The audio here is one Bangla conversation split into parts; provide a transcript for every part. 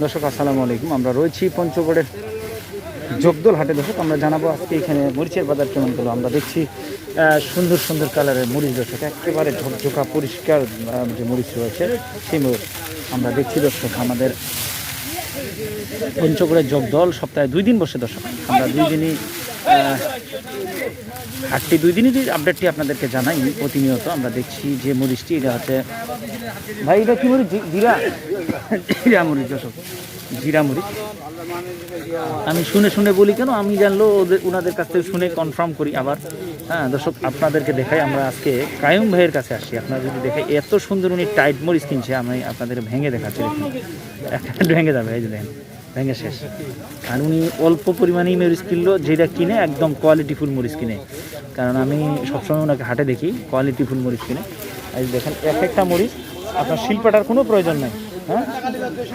দর্শক, আসসালামু আলাইকুম। আমরা রয়েছি পঞ্চগড়ের জগদল হাটে। দর্শক, আমরা জানাব আজকে এখানে মরিচের বাজার কেমন গেলো আমরা দেখছি সুন্দর সুন্দর কালারের মরিচ দর্শক, একেবারে ঝকঝকা পরিষ্কার যে মরিচ রয়েছে, সেই মরিচ আমরা দেখছি দর্শক, আমাদের পঞ্চগড়ের জগদল সপ্তাহে দুই দিন বসে দর্শক। আমরা দুই দিনই হাটটি দুই দিনই আপডেটটি আপনাদেরকে জানাই, প্রতিনিয়ত আমরা দেখছি যে মরিচটি, এটা হচ্ছে ভাই, এটা কি মরিচ? জিরা? জিরা মরিচ, দর্শক, জিরা মরিচ। আমি শুনে শুনে বলি কেন? আমি জানলো ওদের ওনাদের কাছ থেকে শুনে কনফার্ম করি আবার। হ্যাঁ দর্শক, আপনাদেরকে দেখাই আমরা আজকে কায়ুম ভাইয়ের কাছে আসছি। আপনারা যদি দেখে এত সুন্দর উনি টাইট মরিচ কিনছে, আমি আপনাদের ভেঙে দেখাচ্ছি। ভেঙে যাবে, এই যে দেখেন। ভেঙে শেষ। আর উনি অল্প পরিমাণেই মরিচ কিনলো, যেটা কিনে একদম কোয়ালিটিফুল মরিচ কিনে। কারণ আমি সবসময় ওনাকে হাটে দেখি কোয়ালিটিফুল মরিচ কিনে। এই দেখেন, এক একটা মরিচ, আপনার শিল্পটার কোনো প্রয়োজন নেই হ্যাঁ?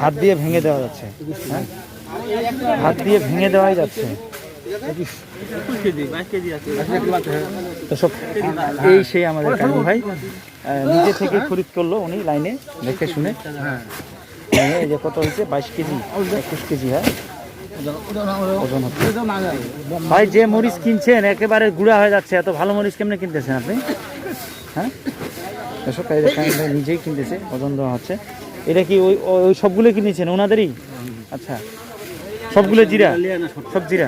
হাত দিয়ে ভেঙে দেওয়া যাচ্ছে হ্যাঁ? হাত দিয়ে ভেঙে দেওয়াই যাচ্ছে। এই সেই আমাদের কানু ভাই নিজে থেকে খরিদ করল উনি লাইনে, দেখে শুনে। লাইনে এই যে কত হয়েছে? বাইশ কেজি, একুশ কেজি হ্যাঁ? ভাই, যে মরিচ কিনছেন, একেবারে গুঁড়া হয়ে যাচ্ছে। এত ভালো মরিচ কেমনে কিনতেছেন আপনি? হ্যাঁ? ভাই নিজেই কিনতেছে, ওজন দেওয়া হচ্ছে। এটা কি ওই ওই সবগুলো কিনেছেন? ওনাদেরই? আচ্ছা। সবগুলো জিরা? সব জিরা?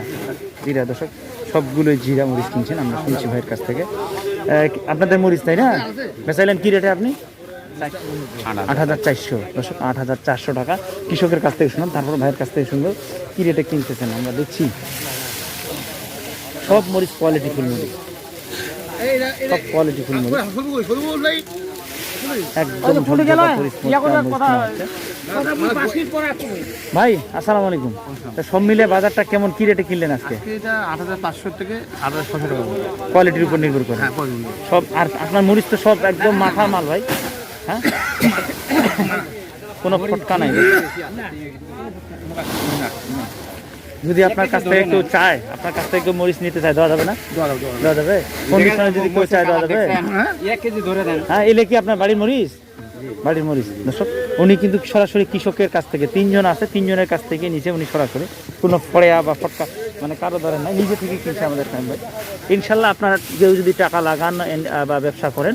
জিরা, দর্শক সবগুলো জিরা মরিচ কিনছেন, আমরা শুনছি ভাইয়ের কাছ থেকে। আপনাদের মরিচ, তাই না? বেচাইলেন কি রেটে আপনি? আট হাজার চারশো আট হাজার চারশো টাকা। কৃষকের কাছ থেকে শুনলাম তারপর ভাইয়ের কাছ থেকে শুনলো কি রেটে কিনতেছেন আমরা দেখছি। সব মরিচ কোয়ালিটি ফুল মরিচ। সব কোয়ালিটি ফুল মরিচ। একদম। ভাই আসসালামু আলাইকুম। সব মিলে বাজারটা কেমন কি রেটে কিনলেন আজকে? থেকে। কোয়ালিটির উপর নির্ভর করে। হ্যাঁ সব আর আপনার মরিচ তো সব একদম মাথা মাল ভাই। হ্যাঁ? কোনো ফটকা নাই। যদি আপনার কাছ থেকে কেউ চায় আপনার কাছ থেকে কেউ মরিচ নিতে চায় দেওয়া যাবে না? দেওয়া যাবে কন্ডিশনে যদি কেউ চায় দেওয়া যাবে? এক কেজি ধরে দেন। হ্যাঁ এলে কি আপনার বাড়ির মরিচ? বাড়ির মরিচ দর্শক উনি কিন্তু সরাসরি কৃষকের কাছ থেকে তিনজন আছে তিনজনের কাছ থেকে নিচে উনি সরাসরি। কোনো ফড়েয়া বা ফটকা মানে কারও ধরেন না নিজে থেকে কিনছে আমাদের ভাই। ইনশাল্লাহ আপনারা কেউ যদি টাকা লাগান বা ব্যবসা করেন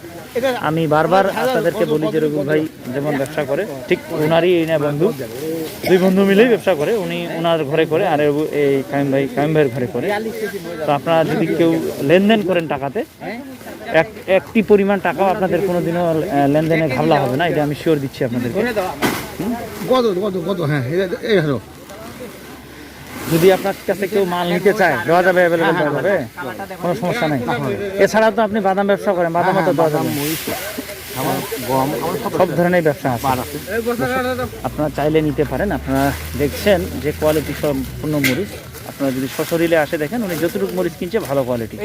আমি বারবার আপনাদেরকে বলি যে রঘু ভাই যেমন ব্যবসা করে ঠিক ওনারই এই না বন্ধু। দুই বন্ধু মিলেই ব্যবসা করে উনি ওনার ঘরে করে আর এই কাইম ভাই কাইম ভাইয়ের ঘরে করে। তো আপনারা যদি কেউ লেনদেন করেন টাকাতে এক একটি পরিমাণ টাকাও আপনাদের কোনোদিনও আহ, লেনদেনে ঘাবলা হবে না এটা আমি শিওর দিচ্ছি আপনাদেরকে। কত কত কত? হ্যাঁ এই যদি আপনার কাছে কেউ মাল নিতে চায় দেওয়া যাবে অ্যাভেলেবেল দেওয়া যাবে কোনো সমস্যা নেই। এছাড়াও তো আপনি বাদাম ব্যবসা করেন বাদামও তো দেওয়া যাবে। গম সব সব ধরনের ব্যবসা আছে। আপনারা চাইলে নিতে পারেন আপনারা দেখছেন যে কোয়ালিটি সম্পূর্ণ মরিচ। আপনারা যদি সশরীরে আসে দেখেন উনি যতটুকু মরিচ কিনছে ভালো কোয়ালিটি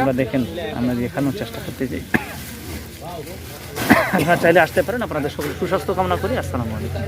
আমরা দেখেন আমরা দেখানোর চেষ্টা করতে চাই। আপনারা চাইলে আসতে পারেন আপনাদের সকল সুস্বাস্থ্য কামনা করি। আসসালামু আলাইকুম।